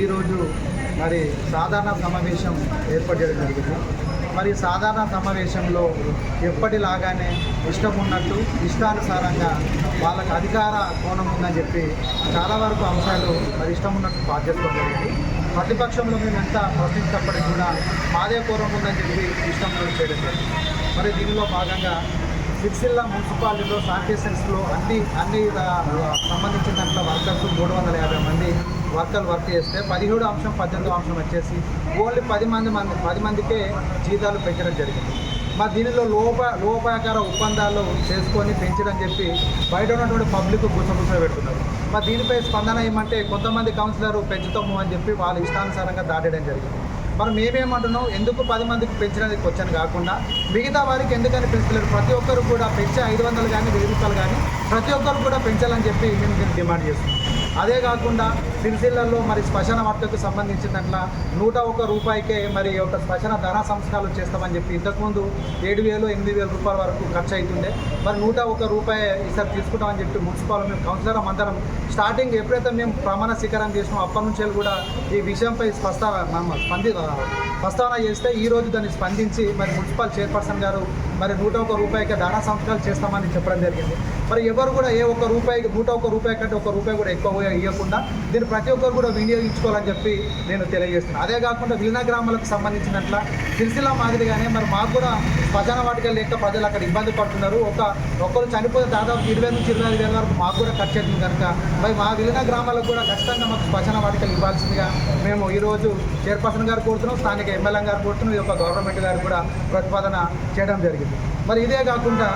ఈరోజు మరి సాధారణ సమావేశం ఏర్పడడం చేయడం జరిగింది. మరి సాధారణ సమావేశంలో ఎప్పటిలాగానే ఇష్టం ఉన్నట్టు ఇష్టానుసారంగా వాళ్ళకు అధికార కోణం ఉందని చెప్పి చాలా వరకు అంశాలు మరి ఇష్టం ఉన్నట్టు బాధ్యతలు జరిగింది. ప్రతిపక్షంలో మేము ఎంత ప్రశ్నించినప్పటికీ కూడా మాదే కోరం ఉందని చెప్పి ఇష్టం చేయడం జరిగింది. మరి దీనిలో భాగంగా సిరిసిల్ల మున్సిపాలిటీలో శానిటేషన్స్లో అన్ని అన్ని సంబంధించిన దాంట్లో వర్కర్స్ మూడు వందల యాభై మంది వర్కర్లు వర్క్ చేస్తే పదిహేడు అంశం పద్దెనిమిది అంశం వచ్చేసి ఓన్లీ పది మంది మంది పది మందికే జీతాలు పెంచడం జరిగింది. మరి దీనిలో లోప లోపాకార ఒప్పందాలు చేసుకొని పెంచడం చెప్పి బయట ఉన్నటువంటి పబ్లిక్ గుసగుస పెడుతున్నారు. మరి దీనిపై స్పందన ఏమంటే కొంతమంది కౌన్సిలర్ పెంచుతాము అని చెప్పి వాళ్ళ ఇష్టానుసారంగా దాటడం జరిగింది. మరి మేమేమంటున్నాం? ఎందుకు పది మందికి పెంచడానికి వచ్చాను కాకుండా మిగతా వారికి ఎందుకని పెంచలేరు? ప్రతి ఒక్కరు కూడా పెంచే ఐదు వందలు కానీ వెయ్యి రూపాయలు కానీ ప్రతి ఒక్కరు కూడా పెంచాలని చెప్పి మేము డిమాండ్ చేస్తున్నాం. అదే కాకుండా సిరిసిల్లలో మరి శ్మశాన వార్తకు సంబంధించిన దాంట్లో నూట ఒక రూపాయికే మరి ఒక శ్మశాన ధన సంస్కారాలు చేస్తామని చెప్పి ఇంతకుముందు ఏడు వేలు ఎనిమిది వేల రూపాయల వరకు ఖర్చు అవుతుండే మరి నూట ఒక రూపాయి ఈసారి తీసుకుంటామని చెప్పి మున్సిపాల్ మేము కౌన్సిలర్ అందరం స్టార్టింగ్ ఎప్పుడైతే మేము ప్రమాణ స్వీకారం చేసినాం అప్పటి నుంచి కూడా ఈ విషయంపై స్పష్ట స్పంది ప్రస్తావన చేస్తే ఈ రోజు దాన్ని స్పందించి మరి మున్సిపల్ చైర్పర్సన్ గారు మరి నూట ఒక్క రూపాయికి ధన సంస్కారాలు చేస్తామని చెప్పడం జరిగింది. మరి ఎవరు కూడా ఏ ఒక్క రూపాయికి నూట ఒక్క రూపాయి కంటే ఒక రూపాయి కూడా ఎక్కువ ఇవ్వకుండా దీన్ని ప్రతి ఒక్కరు కూడా వినియోగించుకోవాలని చెప్పి నేను తెలియజేస్తున్నాను అదే కాకుండా విలీన గ్రామాలకు సంబంధించినట్ల సిరిసిల్ల మాదిరిగానే మరి మాకు కూడా శ్మశాన వాటిక లేక ప్రజలు అక్కడ ఇబ్బంది పడుతున్నారు. ఒక ఒక్కరు చనిపోతే దాదాపు ఇరవై నుంచి ఇరవై ఐదు వేల వరకు మాకు కూడా ఖర్చు అవుతుంది కనుక మరి మా విలీన గ్రామాలకు కూడా ఖచ్చితంగా మాకు శ్మశాన వాటికలు ఇవ్వాల్సిందిగా మేము ఈరోజు చైర్పర్సన్ గారు కోరుతున్నాం స్థానిక ఎమ్మెల్యే గారు కోరుతున్నాం ఈ యొక్క గవర్నమెంట్ గారు కూడా ప్రతిపాదన చేయడం జరిగింది. మరి ఇదే కాకుండా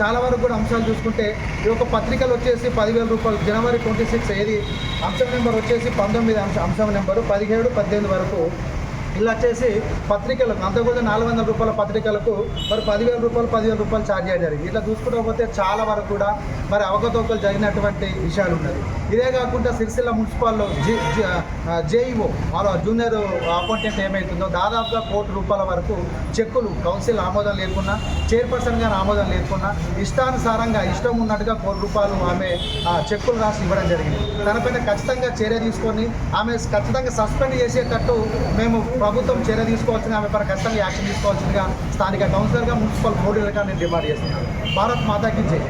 చాలా వరకు కూడా అంశాలు చూసుకుంటే ఈ యొక్క పత్రికలు వచ్చేసి పదివేల రూపాయలు జనవరి ట్వంటీ సిక్స్ ఏది అంశం నెంబర్ వచ్చేసి పంతొమ్మిది అంశం అంశం నెంబరు పదిహేడు పద్దెనిమిది వరకు ఇలా వచ్చేసి పత్రికలకు అంత కూడా నాలుగు వందల రూపాయల పత్రికలకు మరి పదివేల రూపాయలు పదివేల రూపాయలు ఛార్జ్ చేయడం జరిగింది. ఇట్లా చూసుకుంటూ పోతే చాలా వరకు కూడా మరి అవకతవకలు జరిగినటువంటి విషయాలు ఉన్నది. ఇదే కాకుండా సిరిసిల్ల మున్సిపాల్లో జి జేఈఓ వాళ్ళ జూనియర్ అకౌంటెంట్ ఏమవుతుందో దాదాపుగా కోటి రూపాయల వరకు చెక్కులు కౌన్సిల్ ఆమోదం లేకున్నా చైర్పర్సన్ గారు ఆమోదం లేకున్నా ఇష్టానుసారంగా ఇష్టం ఉన్నట్టుగా కోటి రూపాయలు ఆమె ఆ, చెక్కులు రాసి ఇవ్వడం జరిగింది. దానిపైన ఖచ్చితంగా చర్య తీసుకొని ఆమె ఖచ్చితంగా సస్పెండ్ చేసేటట్టు మేము ప్రభుత్వం చర్య తీసుకోవాల్సింది ఆమె పైన ఖచ్చితంగా యాక్షన్ తీసుకోవాల్సిందిగా స్థానిక కౌన్సిలర్గా మున్సిపల్ బోర్డులుగా నేను డిమాండ్ చేస్తున్నాను. భారత్ మాతాకి జై.